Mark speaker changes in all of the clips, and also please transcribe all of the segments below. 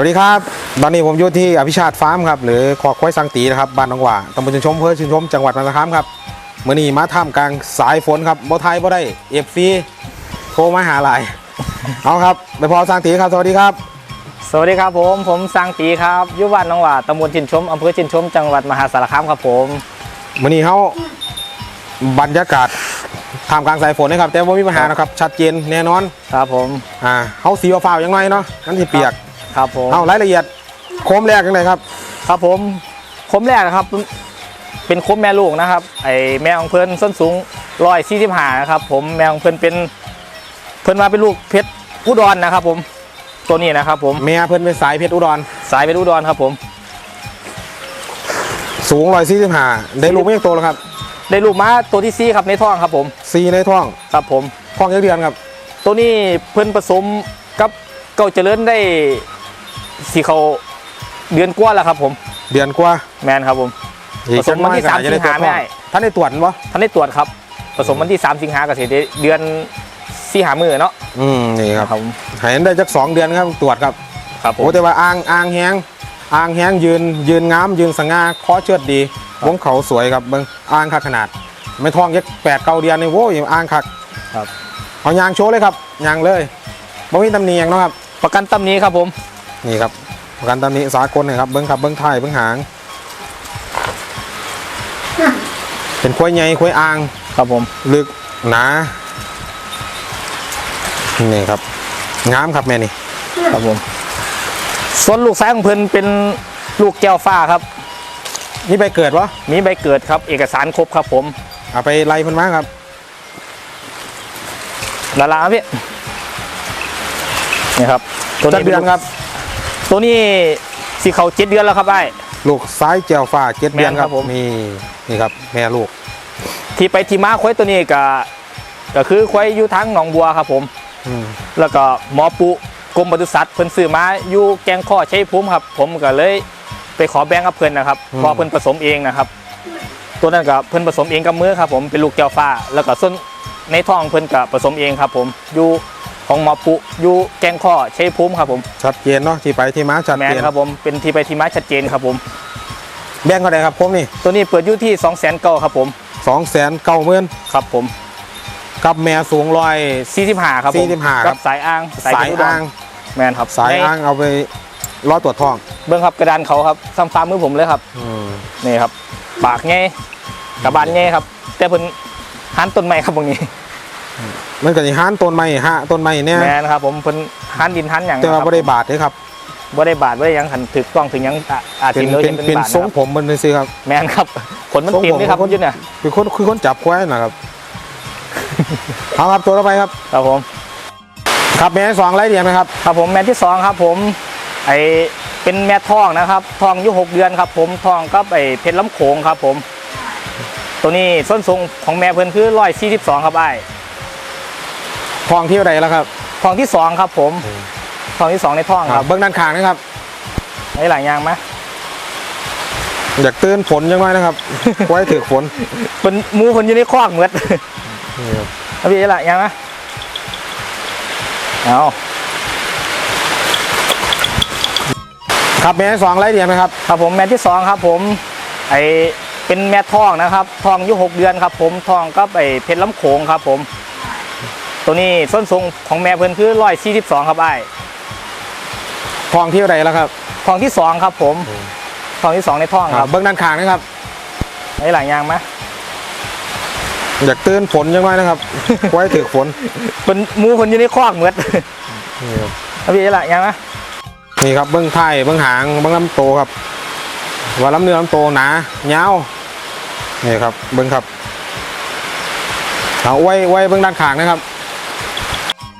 Speaker 1: วัสดีครับ ตอนนี้ผมอยู่ที่อภิชาติฟาร์มครับหรือขอกควายสังตีนะครับบ้านหนองหว่าตำบลชุนชมอำเภอชุนชมจังหวัดมหาสารคามครับเมื่อนี้มาท่ามกลางสายฝนครับบ่ไทยบ่ได้เอฟซีโทรมาหาหลายเอาครับไปพอสังตีครับสวัสดีครับ
Speaker 2: สวัสดีครับผมผมสังตีครับอยุบ้านหน้องหว่าตำบลชินชมอำเภอชินชมจังหวัดมหาสารคามครับผม
Speaker 1: มื่อนี้เขาบรรยากาศท่ามกลางสายฝนนะครับแต่ว่ามีปัญหานะครับชัดเจนแน่นอน
Speaker 2: ครับผม
Speaker 1: อ่าเขาสีฟ้าๆยังไงเนาะนั่นที่เปียก
Speaker 2: ครับผม
Speaker 1: เอารายละเอียดโคมแรกยังไงครับ
Speaker 2: ครับผมคมแรกนะครับ เป็นคมแม่ลูกนะครับ ไอแม่ของเพิ่นส้นสูงร้อยสี่สิบห้านะครับ ผมแม่ของเพิ่นเป็นเพิ่นมาเป็นลูกเพชรอุดรนะครับ ผมตัวนี้นะครับ ผม
Speaker 1: แม่เพิ่นเป็นสายเพชรอุดร
Speaker 2: สายเป็นอุดรครับ ผม
Speaker 1: สูงร้อยสี่สิบห้าได้ลูกไม่ยังโตแล้วครับ
Speaker 2: ได้ลูกม้าตัวที่สี่ครับในท้องครับ ผม
Speaker 1: ซีในท้อง
Speaker 2: ครับ ผม
Speaker 1: ท้องเยอะเดือนครับ
Speaker 2: ตัวนี้เพิ่นผสมกับเก่าเจริญได้ สีเขาเดือนกว่าแล้วครับผม
Speaker 1: เดือนกว่า
Speaker 2: แมนครับผม
Speaker 1: อีก
Speaker 2: ผสมวันที่
Speaker 1: จักอย
Speaker 2: สามสิงหาไม่ได้
Speaker 1: ท่านได้ตรวจมั้ย
Speaker 2: ท่านได้ตรวจครับผสมวันที่3สิงหาเกษตรเดือนสี่หามือเนาะ
Speaker 1: อืมนี่ครับ
Speaker 2: ครับผม
Speaker 1: เห็นได้จักสองเดือนครับตรวจครับ
Speaker 2: ครับผ
Speaker 1: โอ้
Speaker 2: ม
Speaker 1: แต่ว่าอ่างอ่างแห้งอ่างแห้งยืนยืนงามยืนสง่าคอเชิดดี
Speaker 2: ครับ
Speaker 1: วงเขาสวยครับเบิ่งอ่างคักขนาด ไม่ท้องยักแปดเก้าเดือนนี่โว้ยอ่างคัก
Speaker 2: ครับ
Speaker 1: เอายางโชว์เลยครับยางเลยบ่มีตำหนิหยังเนาะครับ
Speaker 2: ประกันตำนี้ครับผม
Speaker 1: นี่ครับประกันตำหนิสากลนะครับเบิ้งครับเบิ้งไทายเบิ้งหาง เป็นควายใหญ่ควายอ่าง
Speaker 2: ครับผม
Speaker 1: ลึกหนานี่ครับงามครับแม่นี่
Speaker 2: ครับผม ส่วนลูกซ้ายของเพิ่นเป็นลูกแก้วฟ้าครับ
Speaker 1: นี่ไปเกิดวะ
Speaker 2: มีใบเกิดครับ เอกสารครบครับ ผม
Speaker 1: เอาไปไล่เพิ่นมาครับ
Speaker 2: ลาลาพี่นี่ครับ
Speaker 1: จักเดือนครับ
Speaker 2: ตัวนี้สีเขาเจ็ดเดือนแล้วครับไอ้
Speaker 1: ลูกซ้ายแจวฟ้าเจ็ดเดือน
Speaker 2: แม่น
Speaker 1: ค
Speaker 2: ครั
Speaker 1: รับบ
Speaker 2: ผม
Speaker 1: นี่นี่ครับ แม่ลูก
Speaker 2: ที่ไปที่มาควายตัวนี้ก็ก็คือควายอยู่ทั้งหนองบัวครับผม
Speaker 1: อืม
Speaker 2: แล้วก็หมอปุกรมปศุสัตว์เพิ่นซื้อมาอยู่แกงข้อใช้ภูมิครับ ผมก็เลยไปขอแบ่งกับเพิ่นนะครับเพอเพิ่นผสมเองนะครับ ตัวนั้นก็เพิ่นผสมเองกับมือครับ ผมเป็นลูกแก้วฟ้า แล้วก็ส่วนในท้องเพิ่นก็ผสมเองครับ ผมอยู่ ของหมอปุอยู่แกงข้อใช้ภูมิครับผม
Speaker 1: ชัดเจนเนาะที่ไปที่มาชัด
Speaker 2: แม
Speaker 1: เจ
Speaker 2: น
Speaker 1: น
Speaker 2: ครับผมเป็นที่ไปที่มาชัดเจนครับผม
Speaker 1: แบ่งเท่าไหร่ครับผมนี่
Speaker 2: ตัวนี้เปิดอยู่ที่2 0 0 0 0 0ครับผม
Speaker 1: สองแสนเก้าหมื่น
Speaker 2: ครับผม
Speaker 1: กับแม่สูงร้อย
Speaker 2: 45ครับผม
Speaker 1: 45ครับ
Speaker 2: กัสายอ้าง
Speaker 1: สาย
Speaker 2: เป็นอุดร
Speaker 1: อ้าง
Speaker 2: แมนครับ
Speaker 1: สาย
Speaker 2: ใน
Speaker 1: อ้างเอาไปล้อตรวจท้อง
Speaker 2: เบื้องครับกระดานเขาครับซ้ำฟ้ามือผมเลยครับ
Speaker 1: อืม
Speaker 2: นี่ครับปากไงกระบาลไงครับ แต่เพิ่นหันต้นไม้ครับตรงนี้
Speaker 1: มันก็สิหานต้นไม้ฮะต้นไม้เนี่ย
Speaker 2: แม่นะครับผมเพิ่นหันดินหันหยัง
Speaker 1: แต่ว่า
Speaker 2: ครับ
Speaker 1: บ่ได้บาดเด้อครับ
Speaker 2: บ่ได้บาดบ่ได้หยังหันถึกต้องถึงหยังอะอาจ
Speaker 1: เป็น
Speaker 2: สิเลย
Speaker 1: เป็น
Speaker 2: เป็น
Speaker 1: เป็น
Speaker 2: บาด
Speaker 1: ทรง
Speaker 2: นะครับ
Speaker 1: ผมมันซื้อครับ
Speaker 2: แม่นครับขนมัน
Speaker 1: ทรง
Speaker 2: เต็มเลยครับ
Speaker 1: ผม
Speaker 2: คุณยุ่นเนี่ย
Speaker 1: คือคนคือคนจับควายนะครับเอาครับตัวต่อไปครับ
Speaker 2: ครับผม
Speaker 1: ครับแม่สองไล่เดียนไหมครับ
Speaker 2: ครับผมแม่ที่สองครับ ผมไอเป็นแม่ทองนะครับทองอายุหกเดือนครับ ผมทองกับไอเพชรล้ำโขงครับ ผม ตัวนี้ส้นสูงของแม่เพิ่นคือร้อยสี่สิบสองครับไอ้าย
Speaker 1: ทองที่เท่าไหรแล้วครับ
Speaker 2: ทองที่สองครับผมทองที่สองในท้องครับ
Speaker 1: เบื้องด้านข้างนะครับ
Speaker 2: ไอ้หลายอย่างไหม
Speaker 1: อยากตื่นฝนยังไงนะครับควายถือฝน
Speaker 2: เป็นหมูคนอยู่ในคอกเหมือน
Speaker 1: นี่ครับ
Speaker 2: เอาพี่ละยังนะเอา
Speaker 1: ครับแม่สองไล่เดียนไหมครับ
Speaker 2: ครับผมแม่ที่สองครับผมไอเป็นแม่ทองนะครับทองอายุหกเดือนครับผมทองกับไอเพชรล้ำโขงครับผม ตัวนี้ส้นสูงของแม่เพิ่นคือร้อยสี่สิบสองครับไอ้าย
Speaker 1: ทองที่เท่าไหรแล้วครับ
Speaker 2: ทองที่สองครับผม
Speaker 1: อืม
Speaker 2: ทองที่สองในท้องครับ
Speaker 1: เบื้องด้านข้างนะครับ
Speaker 2: ไอ้หลายอย่างไหม
Speaker 1: อยากตื่นฝนยังไงนะครับควายถือฝน
Speaker 2: เป็นหมูคนอยู่ในคอกเหมือน
Speaker 1: นี่ครับ
Speaker 2: เอาพี่ละยังนะ
Speaker 1: นี่ครับเบื้องท้ายเบื้องหางเบื้องลำโตวครับว่าลำเนื้อลำโตวหนาเงาวนี่ครับเบื้องครับเอาไว้ไว้เบื้องด้านข้างนะครับ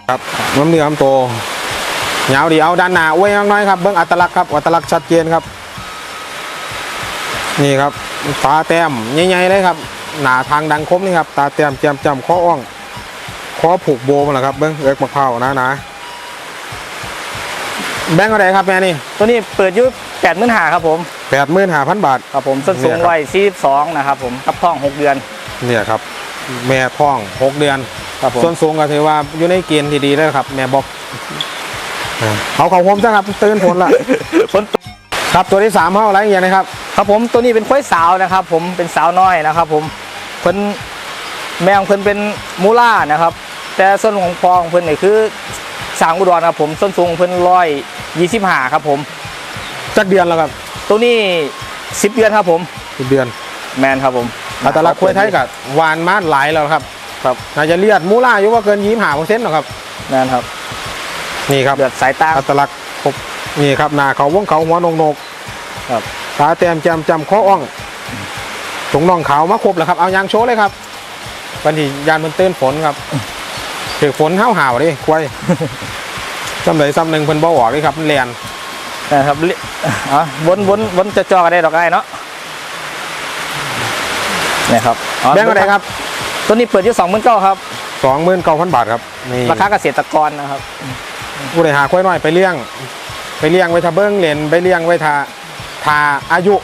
Speaker 1: ครับลำเนื้อลำโตวเงาวดีเอาด้านหน้าไว้น้อยๆครับเบื้องอัตลักษณ์ครับอัตลักษณ์ชัดเจนครับ นี่ครับตาแต้มใหญ่ๆเลยครับ หนาทางดังคมนี่ครับ ตาแต้มแจมจำข้ออ่องข้อผูกโบมันแหละครับเบื้องเอิกมะพร้าวนะนะแบงก์อะไรครับแม่นี่
Speaker 2: ตัวนี้เปิดอยุแปดหมื่นหาครับผม
Speaker 1: แปดหมื่นห้าพันบาท
Speaker 2: ครับผมส้นสูง
Speaker 1: เนี่ยครับ
Speaker 2: วัยสี่สองนะครับผมกับท้องหกเดือน
Speaker 1: เนี่ยครับ แม่ท้องหกเดือน
Speaker 2: ครับผม
Speaker 1: ส่วนสูงก็ถือว่าอยู่ในเกณฑ์ที่ดีแล้วครับ แม่บอกเอาเขาผมซะครับตื่นผลละ
Speaker 2: ฝนตก
Speaker 1: ครับตัวที่สามเขาอะไรอย่างเงี้ยนะครับ
Speaker 2: ครับผมตัวนี้เป็นควายสาวนะครับ ผมเป็นสาวน้อยนะครับ ผมเพิ่นแม่ของเพิ่นเป็นมูล่านะครับ แต่ส่วนของพอของเพิ่นนี่คือสางอุดรครับผมส้นสูงของเพิ่นร้อยยี่สิบห้าครับ ผม
Speaker 1: จักเดือนแล้วครับ
Speaker 2: ตัวนี้สิบเดือนครับผม
Speaker 1: สิบเดือน
Speaker 2: แมนครับผม
Speaker 1: อัตลักษณ์ควยไทยกับวานมาดหลายแล้วครับ
Speaker 2: ครับ
Speaker 1: น่าจะเลียดมูล่าอยู่ว่าเกินยี่ห้าเปอร์เซ็นต์หรอกครับ
Speaker 2: แมนครับ
Speaker 1: นี่ครับ
Speaker 2: เลือดสายตา
Speaker 1: อัตลักษณ์ครบนี่ครับหน้าเขาวงเขาหัวนงนก
Speaker 2: ครับ
Speaker 1: ตาแต้มแจมจำข้ออ่องถุงน่องขาวมาครบแล้วครับเอายางโชว์เลยครับวันที่ยานมันเตือนฝนครับถือฝนห้าวหาวดิควายจำเลยซ้ำหนึ่งเพิ่นบ่ออกเลยครับมันแลน
Speaker 2: นะครับลิอ๋อวนวนวนจะจอกันได้ดอกไอ้เนาะนี่ครับอ๋อ
Speaker 1: แบงก์อะไรครับ
Speaker 2: ตัวนี้เปิดอยู่สองหมื่นเก้าครับ
Speaker 1: สองหมื่นเก้าพันบาทครับนี่
Speaker 2: ราคาเกษตรกรนะครับ
Speaker 1: ผู้ใดหาควายน้อยไปเลี้ยง ไปเลี้ยงไว้ทาเบิ้งเหรียญไปเลี้ยงไว้ทาทาอายุ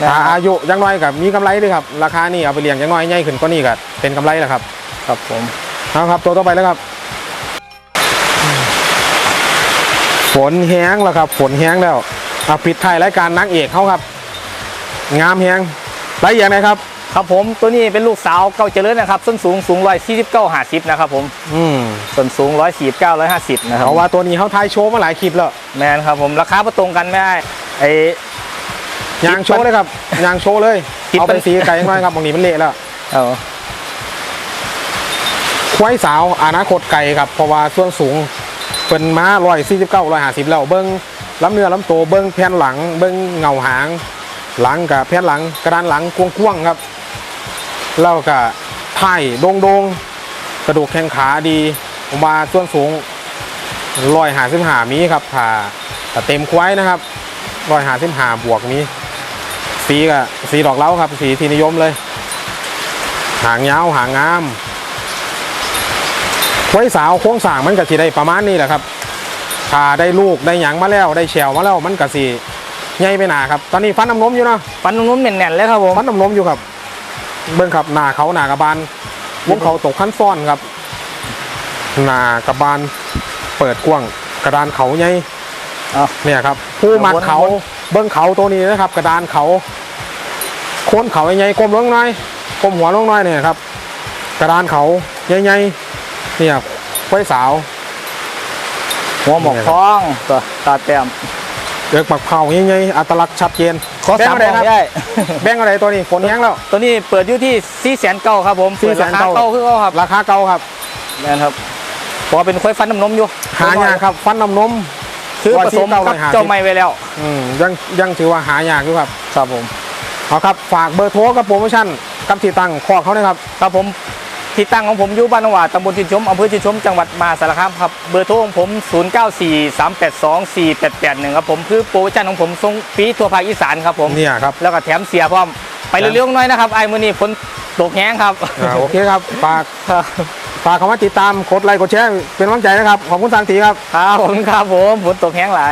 Speaker 2: นะค
Speaker 1: ทา
Speaker 2: รับ
Speaker 1: อายุอยังน้อยกับมีกำไรด้วยครับราคานี่เอาไปเลี้ยงอยังน้อยใหญ่ขึ้นก็นี่ก็เป็นกำไรแล้วครับ
Speaker 2: ครับผม
Speaker 1: เอาครับ ตัวต่อไปแล้วครับ ฝนแห้งแล้วครับ ฝนแห้งแล้วเอาปิดท้ายรายการนางเอกเขาครับ งามแห้งไรอย่างไรครับ
Speaker 2: ครับผมตัวนี้เป็นลูกสาวเก้าเจริญนะครับส้นสูงสูงร้อยสี่สิบเก้าห้าสิบนะครับผม
Speaker 1: อืม
Speaker 2: ส่วนสูงร้อยสี่สิบเก้าร้อยห้าสิบนะครับ
Speaker 1: เพราะว่าตัวนี้เขาทายโชว์มาหลายคลิปแล้ว
Speaker 2: แมนครับผมราคาประตรงกันไม่ได้ไอ้
Speaker 1: ยางโชว์เลยครับยางโชว์เลย
Speaker 2: ติด
Speaker 1: เอา
Speaker 2: ปั
Speaker 1: ไป
Speaker 2: ญ
Speaker 1: สีไกลยังน้อยครับบางนี้มันเละแล้ว
Speaker 2: เอา
Speaker 1: ควายสาวอนาคตไก่ครับเพราะว่าส่วนสูงเป็นม้าร้อยสี่สิบเก้าร้อยห้าสิบแล้วเบิ้งลำเนื้อลำโตวเบิ้งแผ่นหลัง เบิ้งเงาหาง หลังกับแผ่นหลังกระดานหลังกว้างๆครับ แล้วก็ท้ายโด่งๆกระดูกแข้งขาดีผมว่าส่วนสูงร้อยห้าสิบห้ามีครับถ้าถ้าเต็มควายนะครับร้อยห้าสิบห้าบวกมีสีกับสีดอกเหล้าครับ สีที่นิยมเลย หางยาวหางงามไว้สาวโค้งสร้างมันก็สิได้ประมาณนี้แหละครับถ้าได้ลูกได้หยังมาแล้วได้แฉวมาแล้วมันก็สิใหญ่ไปหนาครับ ตอนนี้ฟันน้ำนมอยู่เนาะ
Speaker 2: ฟันนุ่มๆแน่นๆเลยครับผม
Speaker 1: ฟันน้ำนมอยู่ครับ เบิ้งครับหนาเขาหนากระบาลวงเขาตกขั้นซ้อนครับหนากระบาลเปิดกว้างกระดานเขาใหญ่
Speaker 2: เอา
Speaker 1: เนี่ยครับ ผู้มัดเขาเบิ้งเขาตัวนี้นะครับ กระดานเขาโคนเขาใหญ่ๆกลมลงหน่อยกลมหัวลงหน่อยเนี่ยครับ กระดานเขาใหญ่ๆเนี่ยไว้สาว
Speaker 2: หัวหมอกทองตัวตาแต้ม
Speaker 1: เดือกปักเผาใหญ่ๆอัตลักษณ์ชัดเจน
Speaker 2: ขอ
Speaker 1: แบง
Speaker 2: สาม
Speaker 1: ค์อะไร
Speaker 2: หม
Speaker 1: ค
Speaker 2: อ
Speaker 1: รับ
Speaker 2: กได้
Speaker 1: แบงค์อะไรตัวนี้ฝนแห้งแล้ว
Speaker 2: ตัวนี้เปิดอยู่ที่สี่แสนเก้าครับผมเปิดราคา
Speaker 1: 490,000
Speaker 2: เก้าคือเขาครับ
Speaker 1: ราคาเก่าครับ
Speaker 2: แมนครับเพราะว่าเป็นควายฟันน้ำนมอยู่
Speaker 1: หายากครับฟันน้ำนม
Speaker 2: คือผสมกับ
Speaker 1: 149
Speaker 2: เจ้าไม่ไว้แล้ว
Speaker 1: อืมยังยังถือว่าหายากอยู่ครับ
Speaker 2: ครับผม
Speaker 1: เอาครับฝากเบอร์โทรกับโปรโมชั่นกับที่ตั้งคอกเขานะครับ
Speaker 2: ครับผม ที่ตั้งของผมอยู่บ้านนวาดตำบลชินชมอำเภอชินชมจังหวัดมหาสารคามครับ เบอร์โทรของผม 0943824881 ครับผมคือโปรโมชั่นของผมส่งฟรีทั่วภาคอีสานครับผม
Speaker 1: เนี่ยครับ
Speaker 2: แล้วก็แถมเสียพร้อม ไปเร็วๆหน่อยนะครับไอ้มือนี้ฝนตกแห้งครับ
Speaker 1: อ่าโอเคครับฝากฝากคำว่าติดตามกดไลค์กดแชร์เป็นกำลังใจนะครับ ขอบคุณสังตีครับ
Speaker 2: ครับผมครับผมฝนตกแห้งหลาย